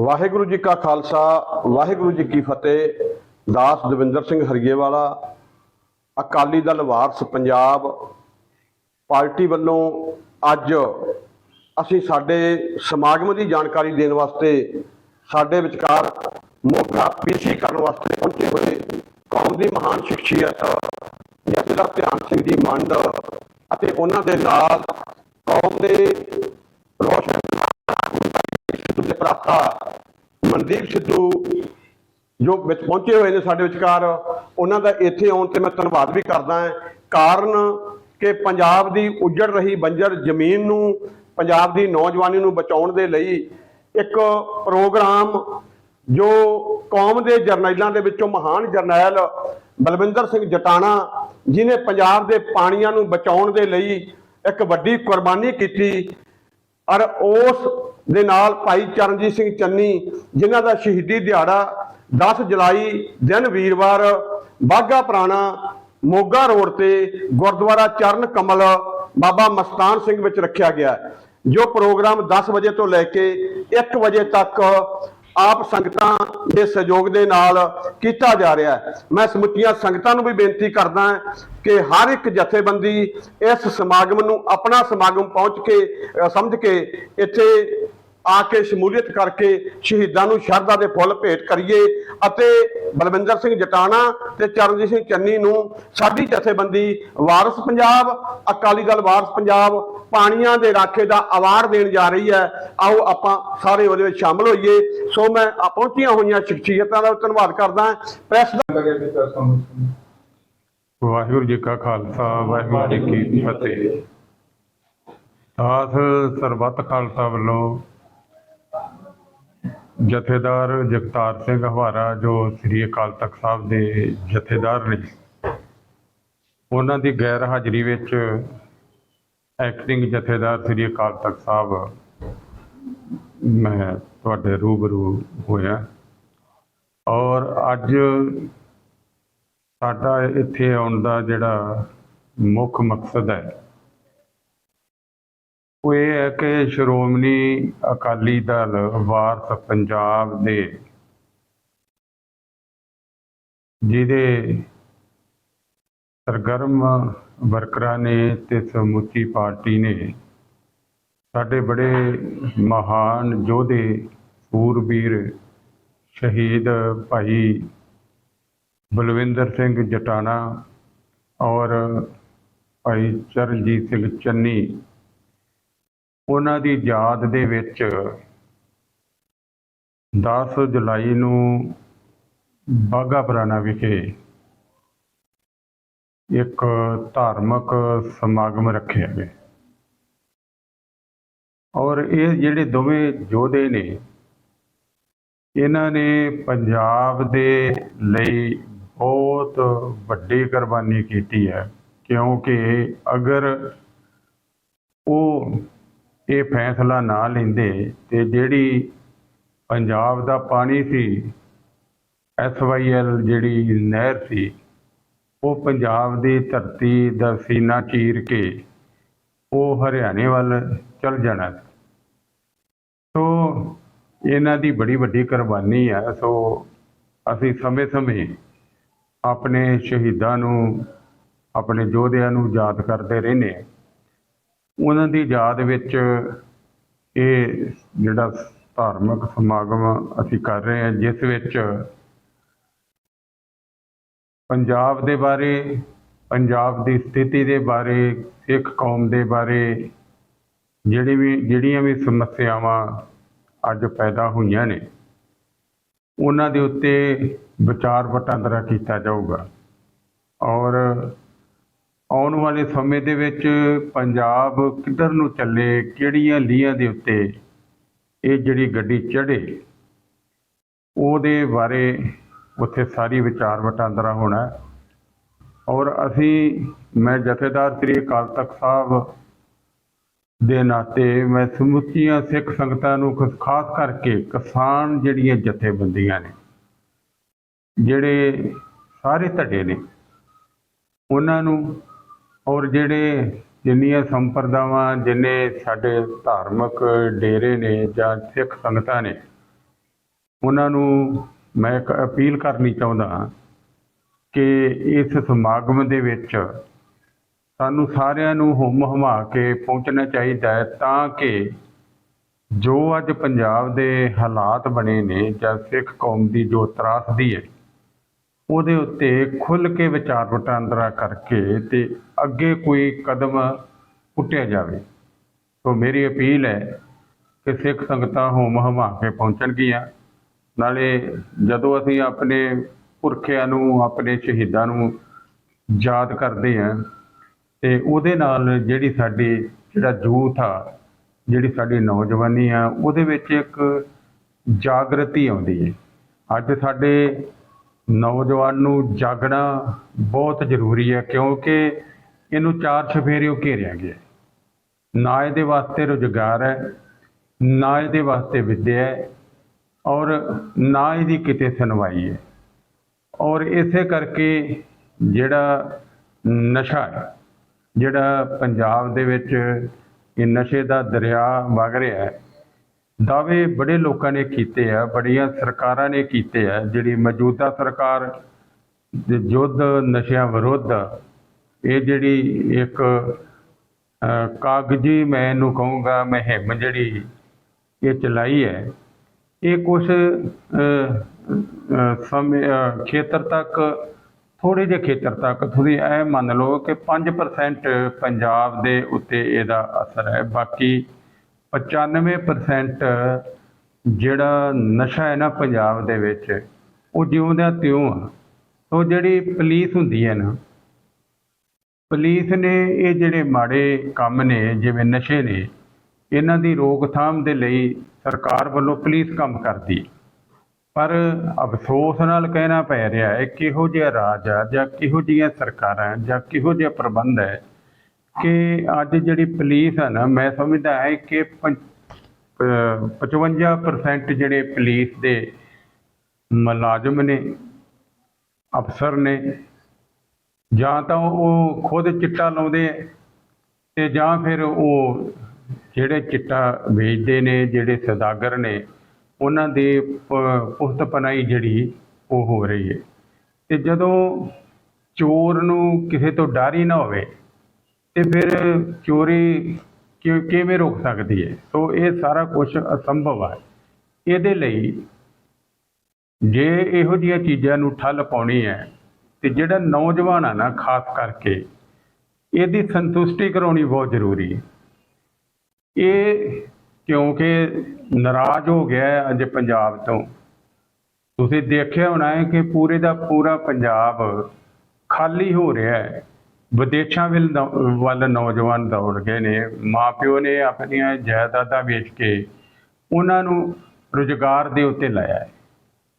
ਵਾਹਿਗੁਰੂ ਜੀ ਕਾ ਖਾਲਸਾ, ਵਾਹਿਗੁਰੂ ਜੀ ਕੀ ਫਤਿਹ। ਦਾਸ ਦਵਿੰਦਰ ਸਿੰਘ ਹਰੀਏਵਾਲਾ, ਅਕਾਲੀ ਦਲ ਵਾਰਸ ਪੰਜਾਬ ਪਾਰਟੀ ਵੱਲੋਂ ਅੱਜ ਅਸੀਂ ਸਾਡੇ ਸਮਾਗਮ ਦੀ ਜਾਣਕਾਰੀ ਦੇਣ ਵਾਸਤੇ ਸਾਡੇ ਵਿਚਕਾਰ ਮੌਕਾ ਪੇਸ਼ੀ ਕਰਨ ਵਾਸਤੇ ਪਹੁੰਚੇ ਹੋਏ ਕੌਮ ਦੀ ਮਹਾਨ ਸ਼ਖਸੀਅਤ ਜਥੇਦਾਰ ਧਿਆਨ ਸਿੰਘ ਦੀ ਮੰਡ ਅਤੇ ਉਹਨਾਂ ਦੇ ਨਾਲ ਕੌਮ ਦੇ ਰੋਸ਼ਨ ਭਰਾਤਾ ਮਨਦੀਪ ਸਿੱਧੂ ਜੋ ਵਿੱਚ ਪਹੁੰਚੇ ਹੋਏ ਨੇ ਸਾਡੇ ਵਿਚਕਾਰ, ਉਹਨਾਂ ਦਾ ਇੱਥੇ ਆਉਣ ਤੇ ਮੈਂ ਧੰਨਵਾਦ ਵੀ ਕਰਦਾ ਹਾਂ। ਕਾਰਨ ਕਿ ਪੰਜਾਬ ਦੀ ਉੱਜੜ ਰਹੀ ਬੰਜਰ ਜ਼ਮੀਨ ਨੂੰ, ਪੰਜਾਬ ਦੀ ਨੌਜਵਾਨੀ ਨੂੰ ਬਚਾਉਣ ਦੇ ਲਈ ਇੱਕ ਪ੍ਰੋਗਰਾਮ ਜੋ ਕੌਮ ਦੇ ਜਰਨੈਲਾਂ ਦੇ ਵਿੱਚੋਂ ਮਹਾਨ ਜਰਨੈਲ ਬਲਵਿੰਦਰ ਸਿੰਘ ਜਟਾਣਾ ਜਿਨੇ ਪੰਜਾਬ ਦੇ ਪਾਣੀਆਂ ਨੂੰ ਬਚਾਉਣ ਦੇ ਲਈ ਇੱਕ ਵੱਡੀ ਕੁਰਬਾਨੀ ਕੀਤੀ ਔਰ ਉਸ ਦੇ ਨਾਲ ਭਾਈ ਚਰਨਜੀਤ ਸਿੰਘ ਚੰਨੀ, ਜਿਨ੍ਹਾਂ ਦਾ ਸ਼ਹੀਦੀ ਦਿਹਾੜਾ 10 ਜੁਲਾਈ ਦਿਨ ਵੀਰਵਾਰ ਬਾਗਾ ਪੁਰਾਣਾ ਮੋਗਾ ਰੋਡ ਤੇ ਗੁਰਦੁਆਰਾ ਚਰਨ ਕਮਲ ਬਾਬਾ ਮਸਤਾਨ ਸਿੰਘ ਵਿੱਚ ਰੱਖਿਆ ਗਿਆ ਜੋ ਪ੍ਰੋਗਰਾਮ 10 ਵਜੇ ਤੋਂ ਲੈ ਕੇ 1 ਵਜੇ ਤੱਕ ਆਪ ਸੰਗਤਾਂ ਦੇ ਸਹਿਯੋਗ ਦੇ ਨਾਲ ਕੀਤਾ ਜਾ ਰਿਹਾ ਹੈ। ਮੈਂ ਸਮੁੱਚੀਆਂ ਸੰਗਤਾਂ ਨੂੰ ਵੀ ਬੇਨਤੀ ਕਰਦਾ ਹਾਂ ਕਿ ਹਰ ਇੱਕ ਜਥੇਬੰਦੀ ਇਸ ਸਮਾਗਮ ਨੂੰ ਆਪਣਾ ਸਮਾਗਮ ਪਹੁੰਚ ਕੇ ਸਮਝ ਕੇ ਇੱਥੇ ਆ ਕੇ ਸ਼ਮੂਲੀਅਤ ਕਰਕੇ ਸ਼ਹੀਦਾਂ ਨੂੰ ਸ਼ਰਧਾ ਦੇ ਫੁੱਲ ਭੇਟ ਕਰੀਏ ਅਤੇ ਬਲਵਿੰਦਰ ਸਿੰਘ ਜਟਾਣਾ ਤੇ ਚਰਨਜੀਤ ਸਿੰਘ ਚੰਨੀ ਨੂੰ ਸਾਡੀ ਜਥੇਬੰਦੀ ਵਾਰਸ ਪੰਜਾਬ, ਅਕਾਲੀ ਦਲ ਵਾਰਸ ਪੰਜਾਬ ਪਾਣੀਆਂ ਦੇ ਰਾਖੇ ਦਾ ਅਵਾਰਡ ਦੇਣ ਜਾ ਰਹੀ ਹੈ। ਆਓ ਆਪਾਂ ਸਾਰੇ ਉਹਦੇ ਵਿੱਚ ਸ਼ਾਮਲ ਹੋਈਏ। ਸੋ ਮੈਂ ਆ ਪਹੁੰਚੀਆਂ ਹੋਈਆਂ ਸ਼ਖਸੀਅਤਾਂ ਦਾ ਧੰਨਵਾਦ ਕਰਦਾ ਹਾਂ। ਪ੍ਰੈਸ ਦਾ ਵਾਹਿਗੁਰੂ ਜੀ ਕਾ ਖਾਲਸਾ ਵਾਹਿਗੁਰੂ ਜੀ ਕੀ ਫਤਿਹ। ਦਾਸ ਸਰਬੱਤ ਖਾਲਸਾ ਵੱਲੋਂ ਜਥੇਦਾਰ ਜਗਤਾਰ ਸਿੰਘ ਹਵਾਰਾ ਜੋ ਸ੍ਰੀ ਅਕਾਲ ਤਖਤ ਸਾਹਿਬ ਦੇ ਜਥੇਦਾਰ ਨੇ ਉਹਨਾਂ ਦੀ ਗੈਰ ਹਾਜ਼ਰੀ ਵਿੱਚ ਐਕਟਿੰਗ ਜਥੇਦਾਰ ਸ੍ਰੀ ਅਕਾਲ ਤਖਤ ਸਾਹਿਬ, ਮੈਂ ਤੁਹਾਡੇ ਰੂਬਰੂ ਹੋਇਆ। ਔਰ ਅੱਜ ਸਾਡਾ ਇੱਥੇ ਆਉਣ ਦਾ ਜਿਹੜਾ ਮੁੱਖ ਮਕਸਦ ਹੈ, ਉਹ ਇਹ ਹੈ ਕਿ ਸ਼੍ਰੋਮਣੀ ਅਕਾਲੀ ਦਲ ਵਾਰਸ ਪੰਜਾਬ ਦੇ, ਜਿਹਦੇ ਸਰਗਰਮ ਵਰਕਰਾਂ ਨੇ ਤੇ ਸਮੁੱਚੀ ਪਾਰਟੀ ਨੇ ਸਾਡੇ ਬੜੇ ਮਹਾਨ ਯੋਧੇ, ਸੂਰਬੀਰ, ਸ਼ਹੀਦ ਭਾਈ ਬਲਵਿੰਦਰ ਸਿੰਘ ਜਟਾਣਾ ਔਰ ਭਾਈ ਚਰਨਜੀਤ ਸਿੰਘ ਚੰਨੀ, ਉਹਨਾਂ ਦੀ ਯਾਦ ਦੇ ਵਿੱਚ 10 ਜੁਲਾਈ ਨੂੰ ਬਾਗਾ ਪੁਰਾਣਾ ਵਿਖੇ ਇੱਕ ਧਾਰਮਿਕ ਸਮਾਗਮ ਰੱਖਿਆ ਗਿਆ ਔਰ ਇਹ ਜਿਹੜੇ ਦੋਵੇਂ ਯੋਧੇ ਨੇ, ਇਹਨਾਂ ਨੇ ਪੰਜਾਬ ਦੇ ਲਈ ਬਹੁਤ ਵੱਡੀ ਕੁਰਬਾਨੀ ਕੀਤੀ ਹੈ, ਕਿਉਂਕਿ ਅਗਰ ਉਹ ਇਹ ਫੈਸਲਾ ਨਾ ਲੈਂਦੇ ਤੇ ਜਿਹੜੀ ਪੰਜਾਬ ਦਾ ਪਾਣੀ ਸੀ ਐਸਵਾਈਐਲ ਜਿਹੜੀ ਨਹਿਰ ਸੀ ਉਹ ਪੰਜਾਬ ਦੀ ਧਰਤੀ ਦਾ ਸੀਨਾ ਚੀਰ ਕੇ ਉਹ ਹਰਿਆਣੇ ਵੱਲ ਚਲ ਜਾਣਾ। ਸੋ ਇਹਨਾਂ ਦੀ ਬੜੀ ਵੱਡੀ ਕੁਰਬਾਨੀ ਹੈ ਸੋ ਅਸੀਂ ਸਮੇਂ-ਸਮੇਂ ਆਪਣੇ ਸ਼ਹੀਦਾਂ ਨੂੰ, ਆਪਣੇ ਯੋਧਿਆਂ ਨੂੰ ਯਾਦ ਕਰਦੇ ਰਹਿੰਦੇ ਹਾਂ। ਉਹਨਾਂ ਦੀ ਯਾਦ ਵਿੱਚ ਇਹ ਜਿਹੜਾ ਧਾਰਮਿਕ ਸਮਾਗਮ ਅਸੀਂ ਕਰ ਰਹੇ ਹਾਂ, ਜਿਸ ਵਿੱਚ ਪੰਜਾਬ ਦੇ ਬਾਰੇ, ਪੰਜਾਬ ਦੀ ਸਥਿਤੀ ਦੇ ਬਾਰੇ, ਸਿੱਖ ਕੌਮ ਦੇ ਬਾਰੇ, ਜਿਹੜੀ ਵੀ, ਜਿਹੜੀਆਂ ਵੀ ਸਮੱਸਿਆਵਾਂ ਅੱਜ ਪੈਦਾ ਹੋਈਆਂ ਨੇ, ਉਹਨਾਂ ਦੇ ਉੱਤੇ ਵਿਚਾਰ ਵਟਾਂਦਰਾ ਕੀਤਾ ਜਾਊਗਾ। ਔਰ ਆਉਣ ਵਾਲੇ ਸਮੇਂ ਦੇ ਵਿੱਚ ਪੰਜਾਬ ਕਿੱਧਰ ਨੂੰ ਚੱਲੇ, ਕਿਹੜੀਆਂ ਲੀਹਾਂ ਦੇ ਉੱਤੇ ਇਹ ਜਿਹੜੀ ਗੱਡੀ ਚੜ੍ਹੇ, ਉਹਦੇ ਬਾਰੇ ਉੱਥੇ ਸਾਰੀ ਵਿਚਾਰ ਵਟਾਂਦਰਾ ਹੋਣਾ ਹੈ। ਔਰ ਅਸੀਂ, ਮੈਂ ਜਥੇਦਾਰ ਸ੍ਰੀ ਅਕਾਲ ਤਖਤ ਸਾਹਿਬ ਦੇ ਨਾਤੇ, ਮੈਂ ਸਮੁੱਚੀਆਂ ਸਿੱਖ ਸੰਗਤਾਂ ਨੂੰ ਖ- ਖਾਸ ਕਰਕੇ ਕਿਸਾਨ ਜਿਹੜੀਆਂ ਜਥੇਬੰਦੀਆਂ ਨੇ, ਜਿਹੜੇ ਸਾਰੇ ਧੜੇ ਨੇ, ਉਹਨਾਂ ਨੂੰ ਔਰ ਜਿਹੜੇ ਜਿੰਨੀਆਂ ਸੰਪਰਦਾਵਾਂ, ਜਿੰਨੇ ਸਾਡੇ ਧਾਰਮਿਕ ਡੇਰੇ ਨੇ ਜਾਂ ਸਿੱਖ ਸੰਗਤਾਂ ਨੇ, ਉਹਨਾਂ ਨੂੰ ਮੈਂ ਇੱਕ ਅਪੀਲ ਕਰਨੀ ਚਾਹੁੰਦਾ ਕਿ ਇਸ ਸਮਾਗਮ ਦੇ ਵਿੱਚ ਸਾਨੂੰ ਸਾਰਿਆਂ ਨੂੰ ਹੁਮ ਹਮਾ ਕੇ ਪਹੁੰਚਣਾ ਚਾਹੀਦਾ ਹੈ ਤਾਂ ਕਿ ਜੋ ਅੱਜ ਪੰਜਾਬ ਦੇ ਹਾਲਾਤ ਬਣੇ ਨੇ ਜਾਂ ਸਿੱਖ ਕੌਮ ਦੀ ਜੋ ਤਰਾਸਦੀ ਹੈ, ਉਹਦੇ ਉੱਤੇ ਖੁੱਲ੍ਹ ਕੇ ਵਿਚਾਰ ਵਟਾਂਦਰਾ ਕਰਕੇ ਤੇ ਅੱਗੇ ਕੋਈ ਕਦਮ ਪੁੱਟਿਆ ਜਾਵੇ। ਸੋ ਮੇਰੀ ਅਪੀਲ ਹੈ ਕਿ ਸਿੱਖ ਸੰਗਤਾਂ ਹੋਮ ਹਮਾ ਕੇ ਪਹੁੰਚਣਗੀਆਂ। ਨਾਲੇ ਜਦੋਂ ਅਸੀਂ ਆਪਣੇ ਪੁਰਖਿਆਂ ਨੂੰ, ਆਪਣੇ ਸ਼ਹੀਦਾਂ ਨੂੰ ਯਾਦ ਕਰਦੇ ਹਾਂ ਤੇ ਉਹਦੇ ਨਾਲ ਜਿਹੜੀ ਸਾਡੀ, ਜਿਹੜਾ ਯੂਥ ਆ, ਜਿਹੜੀ ਸਾਡੀ ਨੌਜਵਾਨੀ ਆ, ਉਹਦੇ ਵਿੱਚ ਇੱਕ ਜਾਗਰਤੀ ਆਉਂਦੀ ਹੈ। ਅੱਜ ਸਾਡੇ ਨੌਜਵਾਨ ਨੂੰ ਜਾਗਣਾ ਬਹੁਤ ਜ਼ਰੂਰੀ ਹੈ ਕਿਉਂਕਿ ਇਹਨੂੰ ਚਾਰ ਚਫੇਰਿਓਂ ਘੇਰਿਆ ਗਿਆ ਨਾ ਇਹਦੇ ਵਾਸਤੇ ਰੁਜ਼ਗਾਰ ਹੈ, ਨਾ ਇਹਦੇ ਵਾਸਤੇ ਵਿੱਦਿਆ ਹੈ ਔਰ ਨਾ ਇਹਦੀ ਕਿਤੇ ਸੁਣਵਾਈ ਹੈ। ਔਰ ਇਸੇ ਕਰਕੇ ਜਿਹੜਾ ਨਸ਼ਾ ਹੈ, ਜਿਹੜਾ ਪੰਜਾਬ ਦੇ ਵਿੱਚ ਇਹ ਨਸ਼ੇ ਦਾ ਦਰਿਆ ਵਗ ਰਿਹਾ ਹੈ, ਦਾਅਵੇ ਬੜੇ ਲੋਕਾਂ ਨੇ ਕੀਤੇ ਆ, ਬੜੀਆਂ ਸਰਕਾਰਾਂ ਨੇ ਕੀਤੇ ਆ, ਜਿਹੜੀ ਮੌਜੂਦਾ ਸਰਕਾਰ ਦੇ ਯੁੱਧ, ਨਸ਼ਿਆਂ ਵਿਰੁੱਧ, ਇਹ ਜਿਹੜੀ ਇੱਕ ਕਾਗਜ਼ੀ ਮੈਂ ਇਹਨੂੰ ਕਹੂੰਗਾ ਮੁਹਿੰਮ ਜਿਹੜੀ ਇਹ ਚਲਾਈ ਹੈ ਇਹ ਕੁਝ ਸਮੇਂ ਖੇਤਰ ਤੱਕ ਥੋੜੇ ਜਿਹੇ ਖੇਤਰ ਤੱਕ ਤੁਸੀਂ ਇਹ ਮੰਨ ਲਓ ਕਿ 5% ਪੰਜਾਬ ਦੇ ਉੱਤੇ ਇਹਦਾ ਅਸਰ ਹੈ। ਬਾਕੀ 95% ਜਿਹੜਾ ਨਸ਼ਾ ਹੈ ਨਾ ਪੰਜਾਬ ਦੇ ਵਿੱਚ, ਉਹ ਜਿਉਂ ਤਿਉਂ ਆ। ਉਹ ਜਿਹੜੀ ਪੁਲਿਸ ਹੁੰਦੀ ਹੈ ਨਾ, ਪੁਲਿਸ ਨੇ ਇਹ ਜਿਹੜੇ ਮਾੜੇ ਕੰਮ ਨੇ, ਜਿਵੇਂ ਨਸ਼ੇ ਨੇ, ਇਹਨਾਂ ਦੀ ਰੋਕਥਾਮ ਦੇ ਲਈ ਸਰਕਾਰ ਵੱਲੋਂ ਪੁਲਿਸ ਕੰਮ ਕਰਦੀ। ਪਰ ਅਫਸੋਸ ਨਾਲ ਕਹਿਣਾ ਪੈ ਰਿਹਾ ਹੈ ਕਿਹੋ ਜਿਹਾ ਰਾਜ ਆ ਜਾਂ ਕਿਹੋ ਜਿਹੀਆਂ ਸਰਕਾਰਾਂ ਜਾਂ ਕਿਹੋ ਜਿਹਾ ਪ੍ਰਬੰਧ ਹੈ ਕਿ ਅੱਜ ਜਿਹੜੀ ਪੁਲਿਸ ਹੈ ਨਾ, ਮੈਂ ਸਮਝਦਾ ਹੈ ਕਿ ਪੰ- ਅਹ 55% ਜਿਹੜੇ ਪੁਲਿਸ ਦੇ ਮੁਲਾਜ਼ਮ ਨੇ, ਅਫਸਰ ਨੇ, ਜਾਂ ਤਾਂ ਉਹ ਖੁਦ ਚਿੱਟਾ ਲਾਉਂਦੇ ਹੈ ਤੇ ਜਾਂ ਫਿਰ ਉਹ ਜਿਹੜੇ ਚਿੱਟਾ ਵੇਚਦੇ ਨੇ, ਜਿਹੜੇ ਸੌਦਾਗਰ ਨੇ, ਉਹਨਾਂ ਦੀ ਪ- ਪੁਖਤ ਪਨਾਈ ਜਿਹੜੀ, ਉਹ ਹੋ ਰਹੀ ਹੈ। ਤੇ ਜਦੋਂ ਚੋਰ ਨੂੰ ਕਿਸੇ ਤੋਂ ਡਰ ਹੀ ਨਾ ਹੋਵੇ, ਤੇ ਫਿਰ ਚੋਰੀ ਕਿ- ਕਿਵੇਂ ਰੋਕ ਸਕਦੀ ਹੈ? ਸੋ ਇਹ ਸਾਰਾ ਕੁਝ ਅਸੰਭਵ ਹੈ। ਇਹਦੇ ਲਈ ਜੇ ਇਹੋ ਜਿਹੀਆਂ ਚੀਜ਼ਾਂ ਨੂੰ ਠੱਲ ਪਾਉਣੀ ਹੈ, ਤੇ ਜਿਹੜਾ ਨੌਜਵਾਨ ਆ ਨਾ, ਖਾਸ ਕਰਕੇ, ਇਹਦੀ ਸੰਤੁਸ਼ਟੀ ਕਰਾਉਣੀ ਬਹੁਤ ਜ਼ਰੂਰੀ ਹੈ। ਇਹ ਕਿਉਂਕਿ ਨਾਰਾਜ਼ ਹੋ ਗਿਆ ਹੈ ਅੱਜ ਪੰਜਾਬ ਤੋਂ। ਤੁਸੀਂ ਦੇਖਿਆ ਹੋਣਾ ਹੈ ਕਿ ਪੂਰੇ ਦਾ ਪੂਰਾ ਪੰਜਾਬ ਖਾਲੀ ਹੋ ਰਿਹਾ ਹੈ। ਵਿਦੇਸ਼ਾਂ ਵੱਲ ਨੌ- ਵੱਲ ਨੌਜਵਾਨ ਦੌੜ ਗਏ ਨੇ। ਮਾਪਿਓ ਨੇ ਆਪਣੀਆਂ ਜਾਇਦਾਦਾਂ ਵੇਚ ਕੇ ਉਹਨਾਂ ਨੂੰ ਰੁਜ਼ਗਾਰ ਦੇ ਉੱਤੇ ਲਾਇਆ ਹੈ।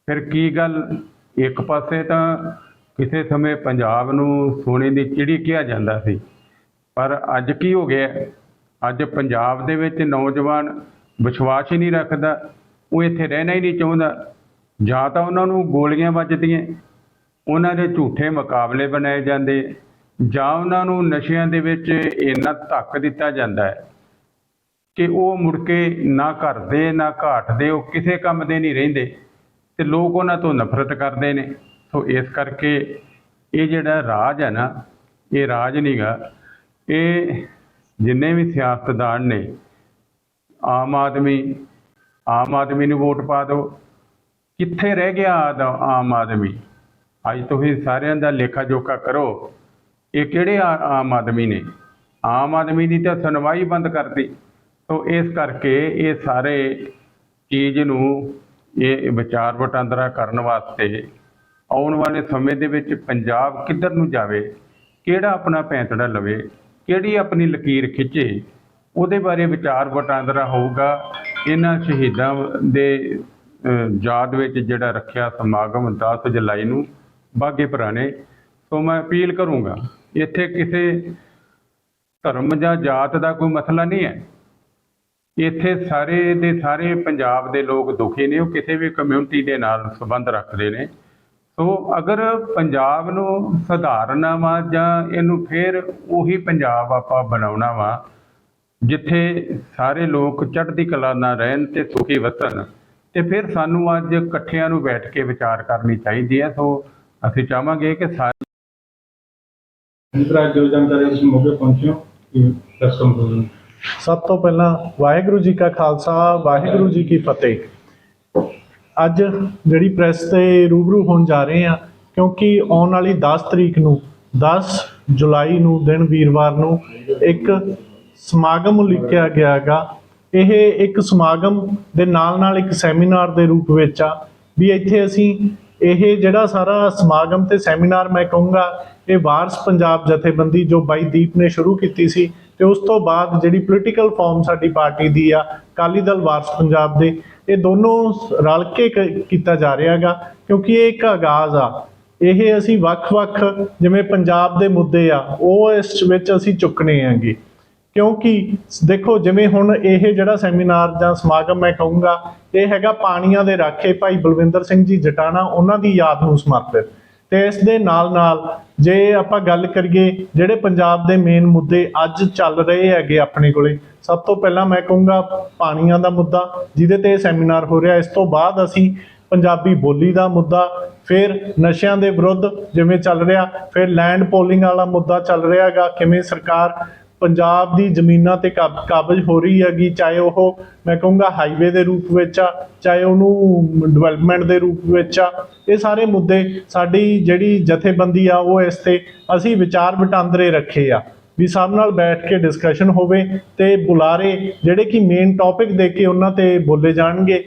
ਫਿਰ ਕੀ ਗੱਲ ਇੱਕ ਪਾਸੇ ਤਾਂ ਕਿਸੇ ਸਮੇਂ ਪੰਜਾਬ ਨੂੰ ਸੋਨੇ ਦੀ ਚਿੜੀ ਕਿਹਾ ਜਾਂਦਾ ਸੀ, ਪਰ ਅੱਜ ਕੀ ਹੋ ਗਿਆ? ਅੱਜ ਪੰਜਾਬ ਦੇ ਵਿੱਚ ਨੌਜਵਾਨ ਵਿਸ਼ਵਾਸ ਹੀ ਨਹੀਂ ਰੱਖਦਾ, ਉਹ ਇੱਥੇ ਰਹਿਣਾ ਹੀ ਨਹੀਂ ਚਾਹੁੰਦਾ। ਜਾਂ ਤਾਂ ਉਹਨਾਂ ਨੂੰ ਗੋਲੀਆਂ ਵੱਜਦੀਆਂ, ਉਹਨਾਂ ਦੇ ਝੂਠੇ ਮੁਕਾਬਲੇ ਬਣਾਏ ਜਾਂਦੇ, ਜਾਂ ਉਹਨਾਂ ਨੂੰ ਨਸ਼ਿਆਂ ਦੇ ਵਿੱਚ ਇੰਨਾ ਧੱਕ ਦਿੱਤਾ ਜਾਂਦਾ ਹੈ ਕਿ ਉਹ ਮੁੜ ਕੇ ਨਾ ਘਰ ਦੇ ਨਾ ਘਾਟ ਦੇ ਉਹ ਕਿਸੇ ਕੰਮ ਦੇ ਨਹੀਂ ਰਹਿੰਦੇ ਤੇ ਲੋਕ ਉਹਨਾਂ ਤੋਂ ਨਫ਼ਰਤ ਕਰਦੇ ਨੇ। ਸੋ ਇਸ ਕਰਕੇ ਇਹ ਜਿਹੜਾ ਰਾਜ ਹੈ ਨਾ, ਇਹ ਰਾਜ ਨਹੀਂਗਾ ਇਹ ਜਿੰਨੇ ਵੀ ਸਿਆਸਤਦਾਨ ਨੇ, ਆਮ ਆਦਮੀ ਆਮ ਆਦਮੀ ਨੂੰ ਵੋਟ ਪਾ ਦਿਓ। ਕਿੱਥੇ ਰਹਿ ਗਿਆ ਆਦ- ਆਮ ਆਦਮੀ? ਅੱਜ ਤੁਸੀਂ ਸਾਰਿਆਂ ਦਾ ਲੇਖਾ ਜੋਖਾ ਕਰੋ, ਇਹ ਕਿਹੜੇ ਆ- ਆਮ ਆਦਮੀ ਨੇ? ਆਮ ਆਦਮੀ ਦੀ ਤਾਂ ਸੁਣਵਾਈ ਬੰਦ ਕਰਤੀ ਸੋ ਇਸ ਕਰਕੇ ਇਹ ਸਾਰੇ ਚੀਜ਼ ਨੂੰ ਇਹ ਵਿਚਾਰ ਵਟਾਂਦਰਾ ਕਰਨ ਵਾਸਤੇ ਆਉਣ ਵਾਲੇ ਸਮੇਂ ਦੇ ਵਿੱਚ ਪੰਜਾਬ ਕਿੱਧਰ ਨੂੰ ਜਾਵੇ, ਕਿਹੜਾ ਆਪਣਾ ਪੈਂਤੜਾ ਲਵੇ ਕਿਹੜੀ ਆਪਣੀ ਲਕੀਰ ਖਿੱਚੇ? ਉਹਦੇ ਬਾਰੇ ਵਿਚਾਰ ਵਟਾਂਦਰਾ ਹੋਊਗਾ। ਇਹਨਾਂ ਸ਼ਹੀਦਾਂ ਦੇ ਯਾਦ ਵਿੱਚ ਜਿਹੜਾ ਰੱਖਿਆ ਸਮਾਗਮ 10 ਜੁਲਾਈ ਨੂੰ ਬਾਗੇ ਪੁਰਾਣੇ। ਸੋ ਮੈਂ ਅਪੀਲ ਕਰੂੰਗਾ, ਇੱਥੇ ਕਿਸੇ ਧਰਮ ਜਾਂ ਜਾਤ ਦਾ ਕੋਈ ਮਸਲਾ ਨਹੀਂ ਹੈ। ਇੱਥੇ ਸਾਰੇ ਦੇ ਸਾਰੇ ਪੰਜਾਬ ਦੇ ਲੋਕ ਦੁਖੀ ਨੇ, ਉਹ ਕਿਸੇ ਵੀ ਕਮਿਊਨਿਟੀ ਦੇ ਨਾਲ ਸੰਬੰਧ ਰੱਖਦੇ ਨੇ। ਸੋ ਅਗਰ ਪੰਜਾਬ ਨੂੰ ਸੁਧਾਰਨਾ ਵਾ ਜਾਂ ਇਹਨੂੰ ਫੇਰ ਉਹੀ ਪੰਜਾਬ ਆਪਾਂ ਬਣਾਉਣਾ ਵਾ ਜਿੱਥੇ ਸਾਰੇ ਲੋਕ ਚੜ੍ਹਦੀ ਕਲਾ ਨਾਲ ਰਹਿਣ ਤੇ ਸੁਖੀ ਵਸਣ ਤੇ ਫਿਰ ਸਾਨੂੰ ਅੱਜ ਇਕੱਠਿਆਂ ਨੂੰ ਬੈਠ ਕੇ ਵਿਚਾਰ ਕਰਨੀ ਚਾਹੀਦੀ ਹੈ। ਸੋ ਅਸੀਂ ਚਾਹਾਂਗੇ ਕਿ ਸਾਰੇ ਜੋ ਜਾਣਕਾਰੀ ਤੁਸੀਂ ਮੌਕੇ ਪਹੁੰਚੇ ਹੋ ਕਿ ਸਭ ਤੋਂ ਪਹਿਲਾਂ ਵਾਹਿਗੁਰੂ ਜੀ ਕਾ ਖਾਲਸਾ ਵਾਹਿਗੁਰੂ ਜੀ ਕੀ ਫਤਿਹ। ਅੱਜ ਜਿਹੜੀ ਪ੍ਰੈਸ ਤੇ ਰੂਬਰੂ ਹੋਣ ਜਾ ਰਹੇ ਆ ਕਿਉਂਕਿ ਆਉਣ ਵਾਲੀ 10 ਤਰੀਕ ਨੂੰ 10 ਜੁਲਾਈ ਨੂੰ ਦਿਨ ਵੀਰਵਾਰ ਨੂੰ ਇੱਕ ਸਮਾਗਮ ਉਲੀਕਿਆ ਗਿਆ ਹੈਗਾ ਇਹ ਇੱਕ ਸਮਾਗਮ ਦੇ ਨਾਲ ਨਾਲ ਇੱਕ ਸੈਮੀਨਾਰ ਦੇ ਰੂਪ ਵਿੱਚ ਆ। ਵੀ ਇੱਥੇ ਅਸੀਂ ਇਹ ਜਿਹੜਾ ਸਾਰਾ ਸਮਾਗਮ ਤੇ ਸੈਮੀਨਾਰ ਮੈਂ ਕਹੂੰਗਾ, ਇਹ ਵਾਰਸ ਪੰਜਾਬ ਜਥੇਬੰਦੀ ਜੋ ਬਾਈ ਦੀਪ ਨੇ ਸ਼ੁਰੂ ਕੀਤੀ ਸੀ ਤੇ ਉਸ ਤੋਂ ਬਾਅਦ ਜਿਹੜੀ ਪੋਲੀਟੀਕਲ ਫਾਰਮ ਸਾਡੀ ਪਾਰਟੀ ਦੀ ਆ, ਅਕਾਲੀ ਦਲ ਵਾਰਸ ਪੰਜਾਬ ਦੇ ਇਹ ਦੋਨੋਂ ਰਲ ਕੇ ਕੀਤਾ ਜਾ ਰਿਹਾ ਹੈਗਾ, ਕਿਉਂਕਿ ਇਹ ਇੱਕ ਆਗਾਜ਼ ਆ। ਇਹ ਅਸੀਂ ਵੱਖ-ਵੱਖ ਜਿਵੇਂ ਪੰਜਾਬ ਦੇ ਮੁੱਦੇ ਆ, ਉਹ ਇਸ ਵਿੱਚ ਅਸੀਂ ਚੁੱਕਣੇ ਆਂਗੇ ਕਿਉਂਕਿ ਦੇਖੋ, ਜਿਵੇਂ ਹੁਣ ਇਹ ਜਿਹੜਾ ਸੈਮੀਨਾਰ ਜਾਂ ਸਮਾਗਮ ਮੈਂ ਕਹੂੰਗਾ, ਇਹ ਹੈਗਾ ਪਾਣੀਆਂ ਦੇ ਰਾਖੇ ਭਾਈ ਬਲਵਿੰਦਰ ਸਿੰਘ ਜੀ ਜਟਾਣਾ, ਉਹਨਾਂ ਦੀ ਯਾਦ ਨੂੰ ਸਮਰਪਿਤ। ਤੇ ਇਸ ਦੇ ਨਾਲ ਨਾਲ ਜੇ ਆਪਾਂ ਗੱਲ ਕਰੀਏ ਜਿਹੜੇ ਪੰਜਾਬ ਦੇ ਮੇਨ ਮੁੱਦੇ ਅੱਜ ਚੱਲ ਰਹੇ ਹੈਗੇ ਆਪਣੇ ਕੋਲੇ, ਸਭ ਤੋਂ ਪਹਿਲਾਂ ਮੈਂ ਕਹੂੰਗਾ ਪਾਣੀਆਂ ਦਾ ਮੁੱਦਾ, ਜਿਹਦੇ ਤੇ ਸੈਮੀਨਾਰ ਹੋ ਰਿਹਾ, ਇਸ ਤੋਂ ਬਾਅਦ ਅਸੀਂ ਪੰਜਾਬੀ ਬੋਲੀ ਦਾ ਮੁੱਦਾ, ਫਿਰ ਨਸ਼ਿਆਂ ਦੇ ਵਿਰੁੱਧ ਜਿਵੇਂ ਚੱਲ ਰਿਹਾ, ਫਿਰ ਲੈਂਡ ਪੋਲਿੰਗ ਵਾਲਾ ਮੁੱਦਾ ਚੱਲ ਰਿਹਾ ਹੈਗਾ, ਕਿਵੇਂ ਸਰਕਾਰ ਪੰਜਾਬ ਦੀ ਜ਼ਮੀਨਾਂ ਤੇ ਕਾਬ- ਕਾਬਜ਼ ਹੋ ਰਹੀ ਹੈਗੀ, ਚਾਹੇ ਉਹ ਮੈਂ ਕਹੂੰਗਾ ਹਾਈਵੇ ਦੇ ਰੂਪ ਵਿੱਚ ਆ, ਚਾਹੇ ਉਹਨੂੰ ਡਿਵੈਲਪਮੈਂਟ ਦੇ ਰੂਪ ਵਿੱਚ ਆ, ਇਹ ਸਾਰੇ ਮੁੱਦੇ ਸਾਡੀ ਜਿਹੜੀ ਜਥੇਬੰਦੀ ਆ, ਉਹ ਇਸ ਤੇ ਅਸੀਂ ਵਿਚਾਰ ਵਟਾਂਦਰੇ ਰੱਖੇ ਆ। ਵੀ ਸਭ ਨਾਲ ਬੈਠ ਕੇ ਡਿਸਕਸ਼ਨ ਹੋਵੇ ਤੇ ਬੁਲਾਰੇ ਜਿਹੜੇ ਕਿ ਮੇਨ ਟੌਪਿਕ ਦੇ ਕੇ ਉਹਨਾਂ ਤੇ ਬੋਲੇ ਜਾਣਗੇ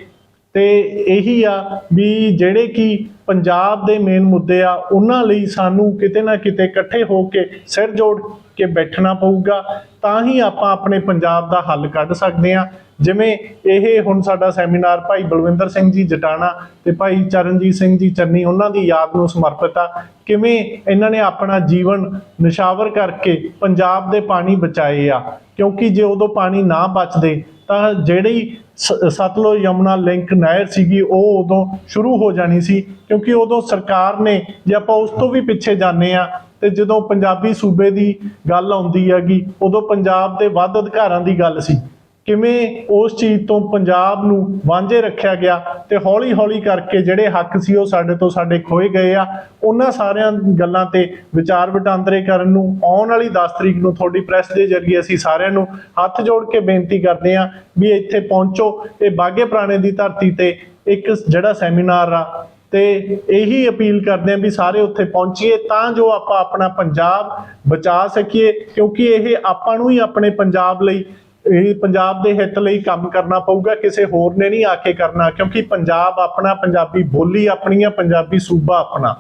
ਤੇ ਇਹੀ ਆ ਵੀ ਜਿਹੜੇ ਕਿ ਪੰਜਾਬ ਦੇ ਮੇਨ ਮੁੱਦੇ ਆ, ਉਹਨਾਂ ਲਈ ਸਾਨੂੰ ਕਿਤੇ ਨਾ ਕਿਤੇ ਇਕੱਠੇ ਹੋ ਕੇ ਸਿਰ ਜੋੜ ਕੇ ਬੈਠਣਾ ਪਊਗਾ, ਤਾਂ ਹੀ ਆਪਾਂ ਆਪਣੇ ਪੰਜਾਬ ਦਾ ਹੱਲ ਕੱਢ ਸਕਦੇ ਆ ਜਿਵੇਂ ਇਹ ਹੁਣ ਸਾਡਾ ਸੈਮੀਨਾਰ ਭਾਈ ਬਲਵਿੰਦਰ ਸਿੰਘ ਜੀ ਜਟਾਣਾ ਤੇ ਭਾਈ ਚਰਨਜੀਤ ਸਿੰਘ ਜੀ ਚੰਨੀ, ਉਹਨਾਂ ਦੀ ਯਾਦ ਨੂੰ ਸਮਰਪਿਤ ਆ। ਕਿਵੇਂ ਇਹਨਾਂ ਨੇ ਆਪਣਾ ਜੀਵਨ ਨਿਸ਼ਾਵਰ ਕਰਕੇ ਪੰਜਾਬ ਦੇ ਪਾਣੀ ਬਚਾਏ ਆ। ਕਿਉਂਕਿ ਜੇ ਉਦੋਂ ਪਾਣੀ ਨਾ ਬਚਦੇ, ਤਾਂ ਜਿਹੜੀ ਸ- ਸਤਲੁਜ ਯਮੁਨਾ ਲਿੰਕ ਨਹਿਰ ਸੀਗੀ, ਉਹ ਉਦੋਂ ਸ਼ੁਰੂ ਹੋ ਜਾਣੀ ਸੀ। ਕਿਉਂਕਿ ਉਦੋਂ ਸਰਕਾਰ ਨੇ, ਜੇ ਆਪਾਂ ਉਸ ਤੋਂ ਵੀ ਪਿੱਛੇ ਜਾਂਦੇ ਆ ਤੇ ਜਦੋਂ ਪੰਜਾਬੀ ਸੂਬੇ ਦੀ ਗੱਲ ਆਉਂਦੀ ਹੈਗੀ, ਉਦੋਂ ਪੰਜਾਬ ਦੇ ਵੱਧ ਅਧਿਕਾਰਾਂ ਦੀ ਗੱਲ ਸੀ। ਕਿਵੇਂ ਉਸ ਚੀਜ਼ ਤੋਂ ਪੰਜਾਬ ਨੂੰ ਵਾਂਝੇ ਰੱਖਿਆ ਗਿਆ ਤੇ ਹੌਲੀ ਹੌਲੀ ਕਰਕੇ ਜਿਹੜੇ ਹੱਕ ਸੀ ਉਹ ਸਾਡੇ ਤੋਂ ਸਾਡੇ ਖੋਏ ਗਏ ਆ, ਉਹਨਾਂ ਸਾਰਿਆਂ ਗੱਲਾਂ ਤੇ ਵਿਚਾਰ ਵਟਾਂਦਰੇ ਕਰਨ ਨੂੰ, ਆਉਣ ਵਾਲੀ 10 ਤਰੀਕ ਨੂੰ ਤੁਹਾਡੀ ਪ੍ਰੈਸ ਦੇ ਜ਼ਰੀਏ ਅਸੀਂ ਸਾਰਿਆਂ ਨੂੰ ਹੱਥ ਜੋੜ ਕੇ ਬੇਨਤੀ ਕਰਦੇ ਆ ਵੀ ਇੱਥੇ ਪਹੁੰਚੋ, ਇਹ ਬਾਗੇ ਪੁਰਾਣੇ ਦੀ ਧਰਤੀ ਤੇ ਇੱਕ ਜਿਹੜਾ ਸੈਮੀਨਾਰ ਆ ਤੇ ਇਹੀ ਅਪੀਲ ਕਰਦੇ ਆ ਵੀ ਸਾਰੇ ਉੱਥੇ ਪਹੁੰਚੀਏ ਤਾਂ ਜੋ ਆਪਾਂ ਆਪਣਾ ਪੰਜਾਬ ਬਚਾ ਸਕੀਏ, ਕਿਉਂਕਿ ਇਹ ਆਪਾਂ ਨੂੰ ਹੀ ਆਪਣੇ ਪੰਜਾਬ ਲਈ ਇਹ ਪੰਜਾਬ ਦੇ ਹਿੱਤ ਲਈ ਕੰਮ ਕਰਨਾ ਪਊਗਾ, ਕਿਸੇ ਹੋਰ ਨੇ ਨਹੀਂ ਆ ਕੇ ਕਰਨਾ, ਕਿਉਂਕਿ ਪੰਜਾਬ ਆਪਣਾ, ਪੰਜਾਬੀ ਬੋਲੀ ਆਪਣੀ ਆ, ਪੰਜਾਬੀ ਸੂਬਾ ਆਪਣਾ।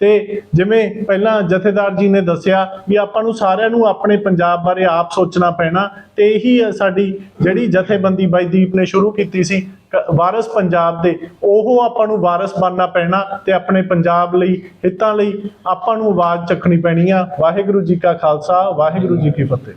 ਤੇ ਜਿਵੇਂ ਪਹਿਲਾਂ ਜਥੇਦਾਰ ਜੀ ਨੇ ਦੱਸਿਆ ਵੀ ਆਪਾਂ ਨੂੰ ਸਾਰਿਆਂ ਨੂੰ ਆਪਣੇ ਪੰਜਾਬ ਬਾਰੇ ਆਪ ਸੋਚਣਾ ਪੈਣਾ, ਤੇ ਇਹੀ ਸਾਡੀ ਜਿਹੜੀ ਜਥੇਬੰਦੀ ਬਾਈ ਦੀਪ ਨੇ ਸ਼ੁਰੂ ਕੀਤੀ ਸੀ ਵਾਰਸ ਪੰਜਾਬ ਦੇ, ਉਹ ਆਪਾਂ ਨੂੰ ਵਾਰਸ ਬਣਨਾ ਪੈਣਾ ਤੇ ਆਪਣੇ ਪੰਜਾਬ ਲਈ, ਹਿੱਤਾਂ ਲਈ ਆਪਾਂ ਨੂੰ ਆਵਾਜ਼ ਚੱਕਣੀ ਪੈਣੀ ਆ। ਵਾਹਿਗੁਰੂ ਜੀ ਕਾ ਖਾਲਸਾ, ਵਾਹਿਗੁਰੂ ਜੀ ਕੀ ਫਤਿਹ।